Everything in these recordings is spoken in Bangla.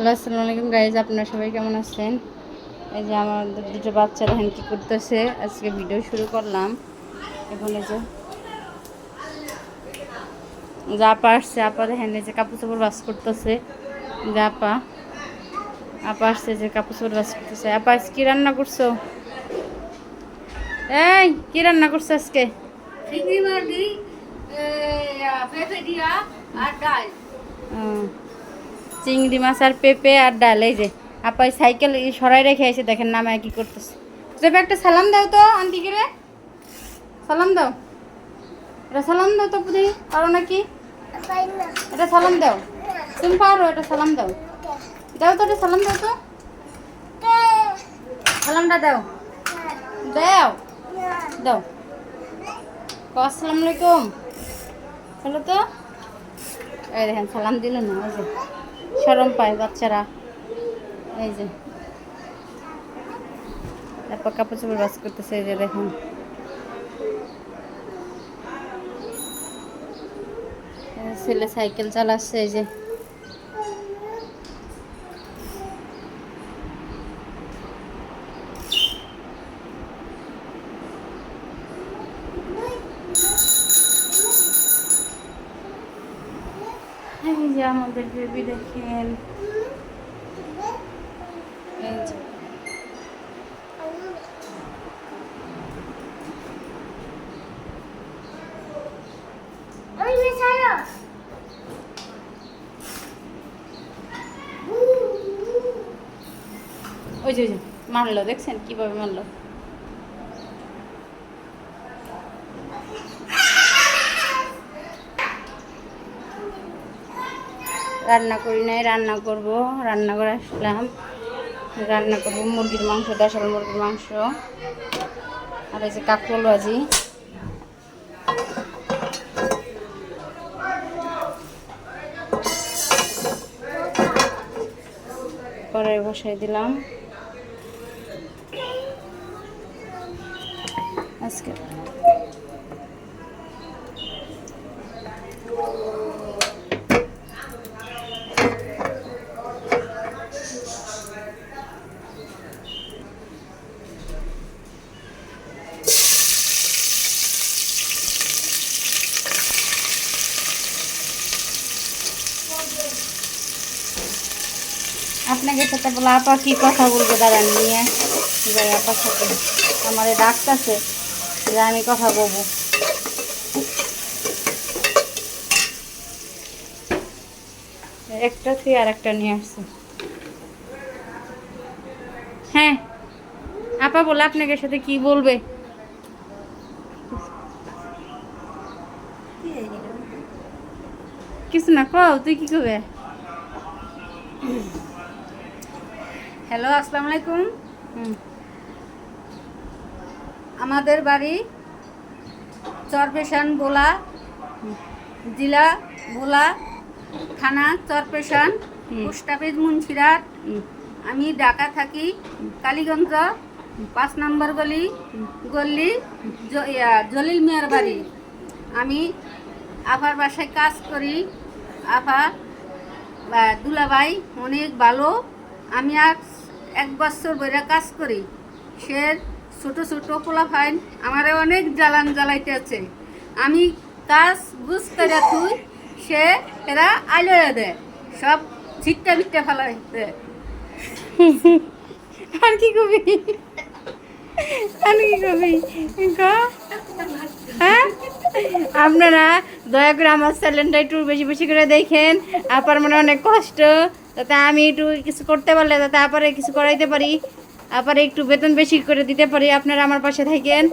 হ্যালো আসসালামু আলাইকুম গাইজ আপনারা সবাই কেমন আছেন? এই যে আমার দুটো বাচ্চা দেখেন কী করতেছে আজকে ভিডিও শুরু করলাম। এখন এই যে যে আপা আসছে আপা দেখেন এই যে কাপড় চাপড় বাস করতেছে। যে আপা আপা আসছে যে কাপড় চাপড় বাস করতেছে। আপা আজ কি রান্না করছ? এই কি রান্না করছ আজকে? আর ডাল। চিংড়ি মাছ আর পেঁপে আর ডাল, এই যে। আপাই সাইকেল সরাই রেখে এসে দেখেন নামায় কি করতেছে। তুমি একটা সালাম দাও তো আন্টিকে রে। সালাম দাও। এটা সালাম দাও তো বুঝি পারো নাকি? এটা সালাম দাও। তুমি পারো, এটা সালাম দাও। দাও তো, এটা সালাম দাও তো। সালামটা দাও। দাও। দাও। আসসালামু আলাইকুম। হলো তো? এই দেখেন, সালাম দিল না সরম পায় বাচ্চারা। এই যে। তারপর কাপড় চোপড় বাস করতেছে, এই যে দেখুন। ছেলে সাইকেল চালাচ্ছে, এই যে এই যে আমাদের বেবি দেখেন। ওই যে মারলো দেখছেন কীভাবে মারলো রান্না করি নাই, রান্না করব, রান্না করে আসলাম। রান্না করব মুরগির মাংস দেশাল মুরগির মাংস। আর এই যে কাকল ভাজি। পরে বসাই দিলাম। আজকে আপনাকে সাথে বলে, আপা, কি কথা বলব? দাঁড়ান, নিয়ে যাই আপার সাথে। আমার ডাকতেছে যে আমি কথা বলব। একটা থেকে আর একটা নিয়ে আসছে। হ্যাঁ আপা বলে আপনাকে সাথে কি বলবে? কিছু না, কও, তুই কি করবে? হ্যালো আসসালামু আলাইকুম আমাদের বাড়ি চরপেশান বোলা জেলা বোলা থানা চরপেশান। পোস্ট অফিস মুন্সিরাট আমি ঢাকা থাকি কালীগঞ্জ পাঁচ নম্বর গলি গল্লি জলিল মিয়ার বাড়ি। আমি আপার বাসায় কাজ করি। বা দুলাভাই অনেক ভালো। আমি আর এক বছর বইরা কাজ করি, সে ছোট ছোট পোলাফাইন আমারে অনেক জ্বালান জ্বালাইতে আছে আমি কাজ বুঝতে করে থুই, সে এরা আলোয় দেয়, সব ছিটটা বিটটা ফেলাই দেয় আর কি কবি? হ্যাঁ? আপনারা দয়া করে আমার চ্যানেলটা একটু বেশি বেশি করে দেখেন, আপার মনে অনেক কষ্ট। যাতে আমি একটু কিছু করতে পারলে তাতে আপারে কিছু করাইতে পারি আপারে একটু বেতন বেশি করে দিতে পারি আপনারা আমার পাশে থাকেন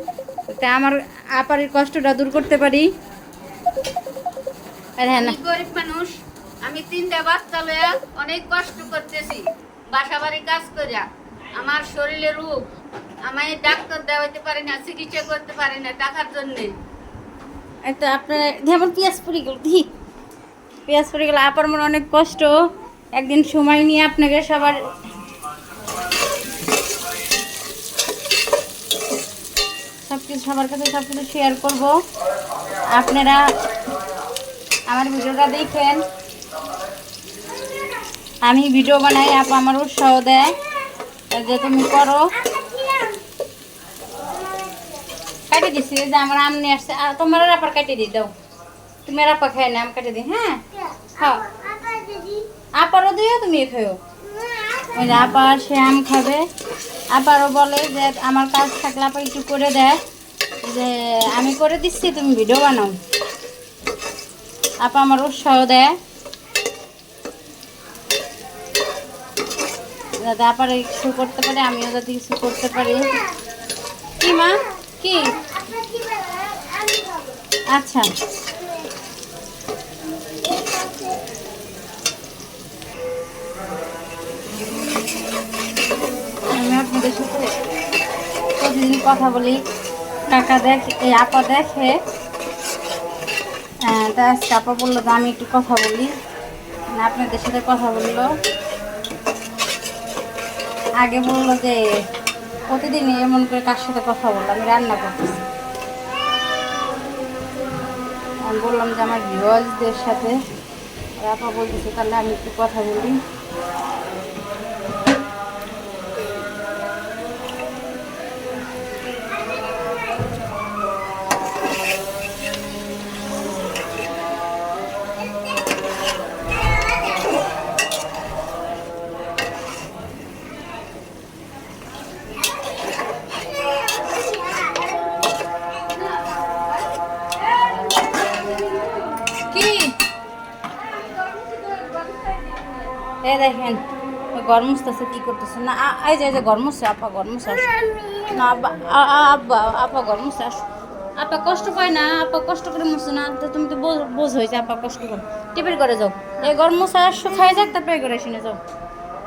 যাতে আমার আপারের কষ্টটা দূর করতে পারি। আর হ্যাঁ না। গরিব মানুষ আমি তিনটা বাচ্চা লইয়া অনেক কষ্ট করতেছি বাসা বাড়ি কাজ করিয়া আমার শরীরে রোগ আমি ডাক্তার দেওয়াইতে পারি না চিকিৎসা করতে পারি না টাকার জন্য। এটা আপনার যেমন পেঁয়াজ পড়ে গেল দি পেঁয়াজ পড়ে গেল আপার মনে অনেক কষ্ট। একদিন সময় নিয়ে আপনাকে সবার সব কিছু সবার কাছে সব কিছু শেয়ার করব। আপনারা আমার ভিডিওটা দেখেন। আমি ভিডিও বানাই, আপ আমার উৎসাহ দেয়। যে তুমি করো। কাটি দিছি যে আমার আম নিয়ে আসছে। আর তোমার রাপার কাটি দিই, দাও। তুমি রাপা খাই না, আম কাটি দিই হ্যাঁ? খাও আপারও দিও তুমি খেও ওই যে আপা আম খাবে। আপারও বলে যে, আমার কাজ থাকলে আপা একটু করে দেয় যে, আমি করে দিচ্ছি, তুমি ভিডিও বানাও। আপা আমার উৎসাহ দেয়। যাতে আপার কিছু করতে পারে, আমিও যাতে কিছু করতে পারি। কি মা? কি? আচ্ছা। আমি আপনাদের সাথে প্রতিদিন কথা বলি। কাকা দেখে, এই আপা দেখে। আজকে আপা বলল যে আমি একটু কথা বলি। মানে আপনাদের সাথে কথা বলল। আগে বলল যে প্রতিদিন এমন করে কার সাথে কথা বলল, আমি রান্না করতেছি। আমি বললাম যে আমার ভিওয়ার্সদের সাথে। আপা বলতেছে, তাহলে আমি একটু কথা বলি। এ দেখেন গরম মুছতেছে কি করতেছে? না এই যে গরম মুছছে আপা গরম মুছে আসো। না আব্বা আব্বা আপা গরম মুছে আসো। আপা কষ্ট পায় না আপা কষ্ট করে মুছে না তো তুমি তো বোঝ হয়েছে আপা কষ্ট করে। টিপির করে যাও। এই গরম মুছে আসো খাই যাক তারপরে করে শুনে যাও।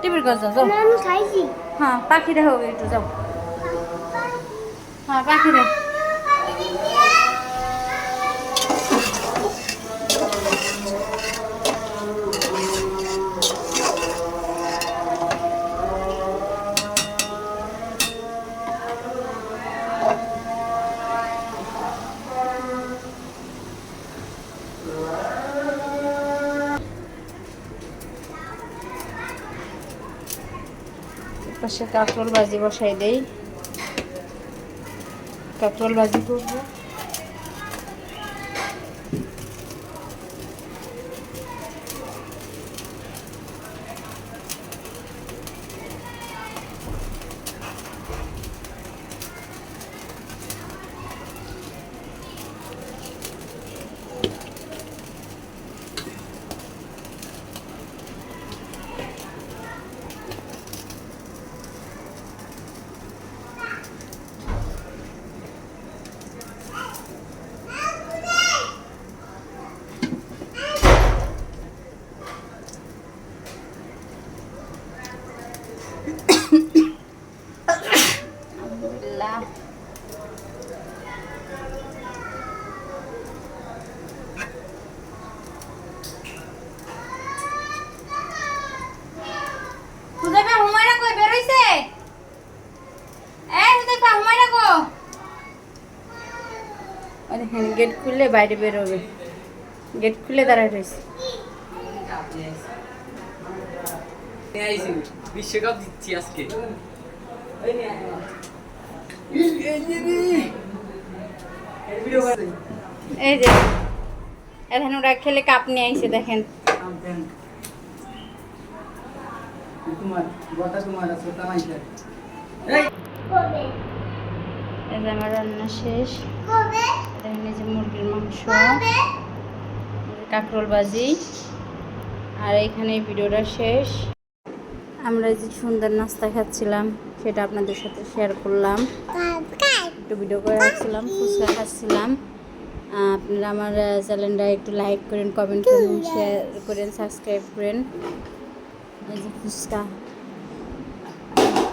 টিপির করে যাও যাও। হ্যাঁ পাখি দেখো একটু যাও। হ্যাঁ পাখি পাশে কাঁকরোল ভাজি বসাই দেই। কাঁকরোল ভাজি করব। দেখেন গেট খুললে বাইরে বের হবে গেট খুলে দাঁড়ায় রয়েছে। বিশ্বকাপ জিতছি আজকে। এই যে এখন ওরা খেলে কাপ নিয়ে আইছে দেখেন। আমার রান্না শেষ। দেখেন যে মুরগির মাংস কাঁকরোল ভাজি আর এখানে ভিডিওটা শেষ। আমরা যে সুন্দর নাস্তা খাচ্ছিলাম সেটা আপনাদের সাথে শেয়ার করলাম। একটু ভিডিও করে রাখছিলাম ফুচকা খাচ্ছিলাম। আপনারা আমার চ্যানেলটা একটু লাইক করেন কমেন্ট করেন শেয়ার করেন সাবস্ক্রাইব করেন। এই যে ফুচকা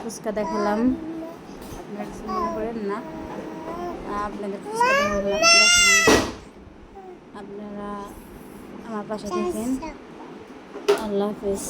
ফুচকা দেখালাম। আপনারা কিছু মনে করেন না। আপনাদের। আপনারা আমার পাশে থাকেন আল্লাহ হাফিজ